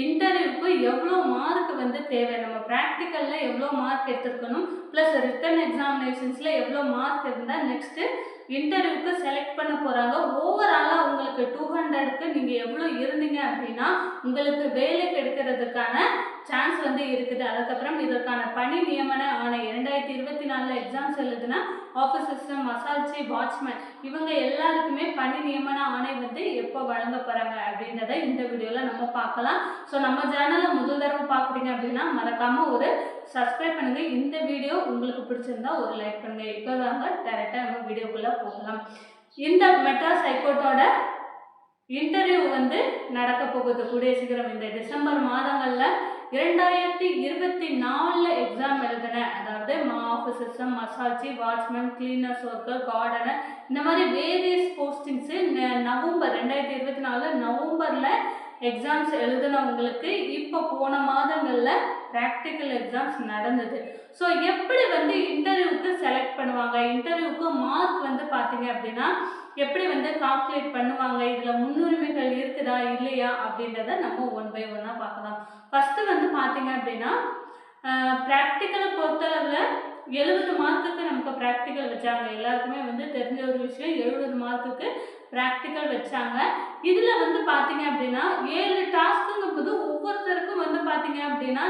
இன்டர்வியூக்கு எவ்வளோ மார்க் வந்து தேவை? நம்ம ப்ராக்டிக்கலில் எவ்வளோ மார்க் எடுத்துருக்கணும்? ப்ளஸ் ரிட்டன் எக்ஸாமினேஷன்ஸில் எவ்வளோ மார்க் இருந்தால் நெக்ஸ்ட்டு இன்டர்வியூக்கு செலக்ட் பண்ண போகிறாங்க ஓவராலாக உங்களுக்கு டூ ஹண்ட்ரடுக்கு நீங்கள் எவ்வளோ இருந்தீங்க அப்படின்னா உங்களுக்கு வேலை கிடைக்கிறதுக்கான சான்ஸ் வந்து இருக்குது. அதுக்கப்புறம் இதற்கான பணி நியமன ஆணை இரண்டாயிரத்தி இருபத்தி நாலில் எக்ஸாம்ஸ் எழுதுனா ஆஃபீஸ் சிஸ்டம் மசால்ச்சி வாட்ச்மேன் இவங்க எல்லாருக்குமே பணி நியமன ஆணை வந்து எப்போ வழங்க போகிறாங்க அப்படின்றத இந்த வீடியோவில் நம்ம பார்க்கலாம். ஸோ நம்ம சேனலை முதல் தடவை பார்க்குறீங்க அப்படின்னா மறக்காமல் ஒரு சப்ஸ்கிரைப் பண்ணுங்கள் இந்த வீடியோ உங்களுக்கு பிடிச்சிருந்தா ஒரு லைக் பண்ணுங்கள் இப்போ வாங்க டேரெக்டாக நம்ம வீடியோக்குள்ளே போகலாம். இந்த மெட்ராஸ் ஹைகோர்ட்டோட இன்டர்வியூ வந்து நடக்க போகுது. கூடிய சீக்கிரம் இந்த டிசம்பர் மாதங்களில் இரண்டாயிரத்தி இருபத்தி நாலில் எக்ஸாம் எழுதின அதாவது மா ஆஃபீஸர்ஸும் மசாஜி வாட்ச்மேன் கிளீனர்ஸ் ஒர்க்கர் கார்டனர் இந்த மாதிரி வேரியஸ் போஸ்டிங்ஸு நவம்பர் ரெண்டாயிரத்தி இருபத்தி நாலு நவம்பரில் எக்ஸாம்ஸ் எழுதினவங்களுக்கு இப்போ போன மாதங்களில் ப்ராக்டிக்கல் எக்ஸாம்ஸ் நடந்தது. ஸோ எப்படி வந்து இன்டர்வியூக்கு செலக்ட் பண்ணுவாங்க? இன்டர்வியூக்கு மார்க் வந்து பார்த்தீங்க அப்படின்னா எப்படி வந்து கால்குலேட் பண்ணுவாங்க? இதில் முன்னுரிமைகள் இருக்குதா இல்லையா? அப்படின்றத நம்ம ஒன் பை ஒன்னாக பார்க்கலாம். ஃபஸ்ட்டு வந்து பார்த்தீங்க அப்படின்னா ப்ராக்டிக்கலை பொறுத்தளவில் எழுபது மார்க்குக்கு நமக்கு ப்ராக்டிக்கல் வச்சாங்க. எல்லாருக்குமே வந்து தெரிஞ்ச ஒரு விஷயம் எழுபது மார்க்குக்கு ப்ராக்டிக்கல் வச்சாங்க. இதில் வந்து பார்த்தீங்க அப்படின்னா ஏழு டாஸ்க்குங்கும் போது ஒவ்வொருத்தருக்கும் வந்து பார்த்தீங்க அப்படின்னா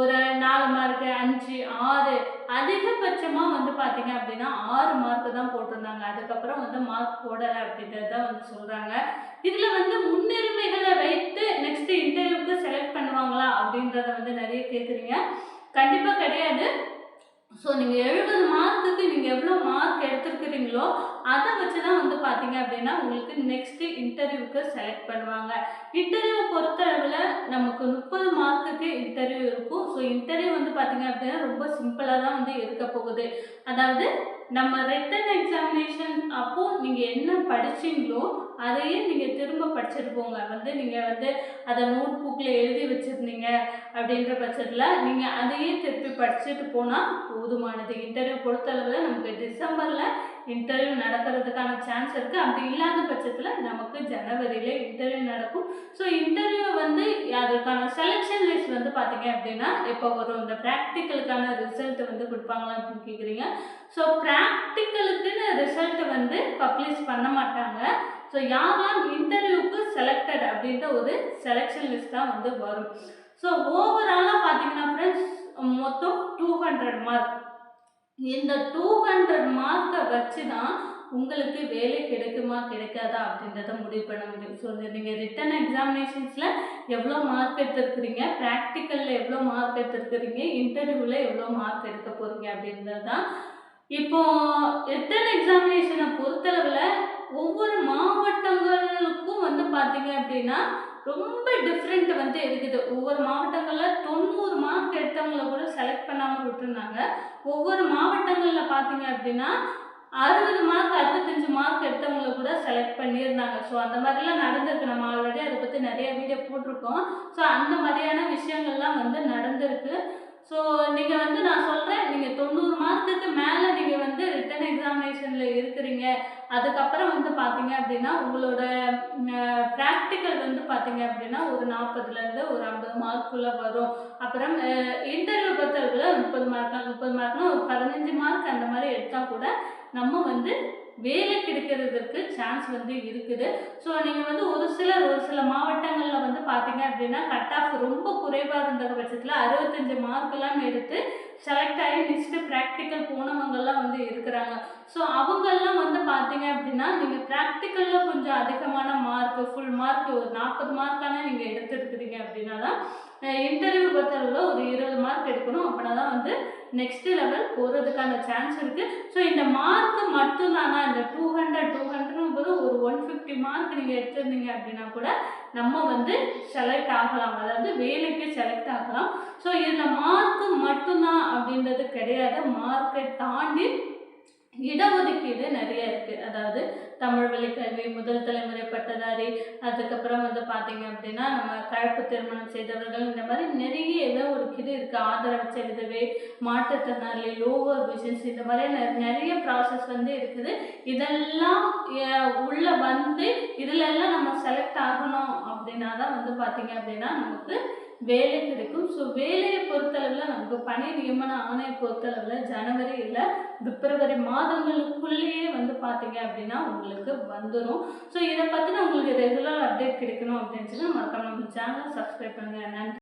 ஒரு நாலு மார்க்கு அஞ்சு ஆறு அதிகபட்சமாக வந்து பார்த்தீங்க அப்படின்னா ஆறு மார்க்கு தான் போட்டிருந்தாங்க. அதுக்கப்புறம் வந்து மார்க் போடலை அப்படின்றது தான் வந்து சொல்கிறாங்க இதில் வந்து முன்னுரிமைகளை வைத்து நெக்ஸ்ட் இன்டர்வியூக்கு செலக்ட் பண்ணுவாங்களா அப்படின்றத வந்து நிறைய கேட்குறீங்க கண்டிப்பாக கிடையாது. ஸோ நீங்கள் எழுபது மார்க்குக்கு நீங்கள் எவ்வளோ மார்க் எடுத்துருக்குறீங்களோ அதை வச்சு தான் வந்து பார்த்தீங்க அப்படின்னா உங்களுக்கு நெக்ஸ்ட்டு இன்டர்வியூக்கு செலக்ட் பண்ணுவாங்க. இன்டர்வியூ பொறுத்தளவில் நமக்கு முப்பது மார்க்குக்கு இன்டர்வியூ இருக்கும். ஸோ இன்டர்வியூ வந்து பார்த்தீங்க அப்படின்னா ரொம்ப சிம்பிளாக தான் வந்து இருக்க போகுது. அதாவது நம்ம ரிட்டன் எக்ஸாமினேஷன் அப்போது நீங்கள் என்ன படிச்சீங்களோ அதையே நீங்கள் திரும்ப படிச்சுட்டு போங்க வந்து நீங்கள் வந்து அதை நோட் புக்கில் எழுதி வச்சுருந்தீங்க அப்படின்ற பட்சத்தில் நீங்கள் அதையே திருப்பி படிச்சுட்டு போனால் போதுமானது. இன்டர்வியூ பொறுத்தளவில் நமக்கு டிசம்பரில் இன்டர்வியூ நடக்கிறதுக்கான சான்ஸ் இருக்குது அப்படி இல்லாத பட்சத்தில் நமக்கு ஜனவரியில் இன்டர்வியூ நடக்கும். ஸோ இன்டர்வியூ வந்து அதுக்கான செலெக்ஷன் லிஸ்ட் வந்து பார்த்தீங்க அப்படின்னா இப்போ ஒரு இந்த ப்ராக்டிக்கலுக்கான ரிசல்ட் வந்து கொடுப்பாங்களா அப்படின்னு கேட்குறீங்க ஸோ ப்ராக்டிக்கலுக்குன்னு ரிசல்ட் வந்து பப்ளிஷ் பண்ண மாட்டாங்க. ஸோ யாரெல்லாம் இன்டர்வியூக்கு செலக்டட் அப்படின்ற ஒரு செலெக்ஷன் லிஸ்ட் தான் வந்து வரும். ஸோ ஓவராலாக பார்த்தீங்கன்னா ஃப்ரெண்ட்ஸ் மொத்தம் டூ ஹண்ட்ரட் மார்க் இந்த டூ ஹண்ட்ரட் மார்க்கை வச்சு தான் உங்களுக்கு வேலை கிடைக்குமா கிடைக்காதா அப்படின்றத முடிவு பண்ண முடியும். ஸோ நீங்கள் ரிட்டன் எக்ஸாமினேஷன்ஸில் எவ்வளோ மார்க் எடுத்துருக்குறீங்க ப்ராக்டிக்கலில் எவ்வளோ மார்க் எடுத்துருக்குறீங்க இன்டர்வியூவில் எவ்வளோ மார்க் எடுக்க போகிறீங்க அப்படின்றது. தான் இப்போ ரிட்டன் எக்ஸாமினேஷனை பொறுத்தளவில் ஒவ்வொரு மாவட்டங்களுக்கும் வந்து பார்த்தீங்க அப்படின்னா ரொம்ப டிஃப்ரெண்ட் வந்து இருக்குது. ஒவ்வொரு மாவட்டங்களில் தொண்ணூறு மார்க் எடுத்தவங்கள கூட செலக்ட் பண்ணாமல் விட்டுருந்தாங்க. ஒவ்வொரு மாவட்டங்களில் பார்த்தீங்க அப்படின்னா அறுபது மார்க் அறுபத்தஞ்சு மார்க் எடுத்தவங்களை கூட செலக்ட் பண்ணியிருந்தாங்க. ஸோ அந்த மாதிரிலாம் நடந்திருக்கு. நம்ம ஆல்ரெடி அதை பற்றி நிறைய வீடியோ போட்டிருக்கோம். ஸோ அந்த மாதிரியான விஷயங்கள்லாம் வந்து நடந்திருக்கு. ஸோ நீங்கள் வந்து நான் சொல்கிறேன் நீங்கள் தொண்ணூறு மார்க் மேலே நீங்கள் வந்து ரிட்டன் எக்ஸாமினேஷனில் இருக்கிறீங்க. அதுக்கப்புறம் வந்து பார்த்தீங்க அப்படின்னா உங்களோட ப்ராக்டிக்கல் வந்து பார்த்தீங்க அப்படின்னா ஒரு நாற்பதுலேருந்து ஒரு ஐம்பது மார்க்குள்ளே வரும். அப்புறம் இன்டர்வியூ பொறுத்தவரையில் முப்பது மார்க் முப்பது மார்க்னா ஒரு பதினஞ்சு மார்க் அந்த மாதிரி எடுத்தால் கூட நம்ம வந்து வேலை கிடைக்கிறதுக்கு சான்ஸ் வந்து இருக்குது. ஸோ நீங்கள் வந்து ஒரு சிலர் ஒரு சில மாவட்டங்களில் வந்து பார்த்தீங்க அப்படின்னா கட் ஆஃப் ரொம்ப குறைவாக இருந்த பட்சத்தில் அறுபத்தஞ்சு மார்க்கெல்லாம் எடுத்து செலக்ட் ஆகி நெக்ஸ்ட்டு ப்ராக்டிக்கல் இருக்கிறாங்க ஸோ அவங்கெல்லாம் வந்து பார்த்தீங்க அப்படின்னா நீங்கள் ப்ராக்டிக்கலில் கொஞ்சம் அதிகமான மார்க் ஃபுல் மார்க் ஒரு நாற்பது மார்க்கான நீங்கள் எடுத்துருக்குறீங்க அப்படின்னா தான் இன்டர்வியூ பொறுத்தளவில் ஒரு இருபது மார்க் எடுக்கணும். அப்படின்னா தான் வந்து நெக்ஸ்ட் லெவல் போகிறதுக்கான சான்ஸ் இருக்குது ஸோ இந்த மார்க் மட்டும்தானா இந்த டூ ஹண்ட்ரட் டூ ஹண்ட்ரட் போது ஒரு ஒன் ஃபிஃப்டி மார்க் நீங்கள் எடுத்திருந்தீங்க அப்படின்னா கூட நம்ம வந்து செலக்ட் ஆகலாம். அதாவது வேலைக்கு செலக்ட் ஆகலாம். ஸோ இதில் மார்க்கு மட்டும்தான் அப்படின்றது கிடையாது. மார்க்கை தாண்டி இடஒதுக்கீடு நிறைய இருக்குது அதாவது தமிழ் வழிக்கல்வி கல்வி முதல் தலைமுறை பட்டதாரி அதுக்கப்புறம் வந்து பார்த்தீங்க அப்படின்னா நம்ம கலப்பு திருமணம் செய்தவர்கள் இந்த மாதிரி நிறைய ஏதோ ஒரு இது இருக்குது ஆதரவற்ற விதவை மாற்றுத்திறனாளி லோவர் விஷன்ஸ் இந்த மாதிரி நிறைய ப்ராசஸ் வந்து இருக்குது. இதெல்லாம் உள்ளே உள்ள வந்து இதுல எல்லாம் நம்ம செலக்ட் ஆகணும் அப்படின்னா தான் வந்து பார்த்தீங்க அப்படின்னா நமக்கு வேலை கிடைக்கும். ஸோ வேலையை பொறுத்தளவில் நமக்கு பணி நியமன ஆணையை பொறுத்தளவில் ஜனவரி இல்லை பிப்ரவரி மாதங்களுக்குள்ளேயே வந்து பார்த்தீங்க அப்படின்னா உங்களுக்கு வந்துடும் ஸோ இதை பற்றின உங்களுக்கு ரெகுலர் அப்டேட் கிடைக்கணும் அப்படின்னு சொல்லி மறக்காம நம்ம சேனலை சப்ஸ்கிரைப் பண்ணுங்கள் நன்றி.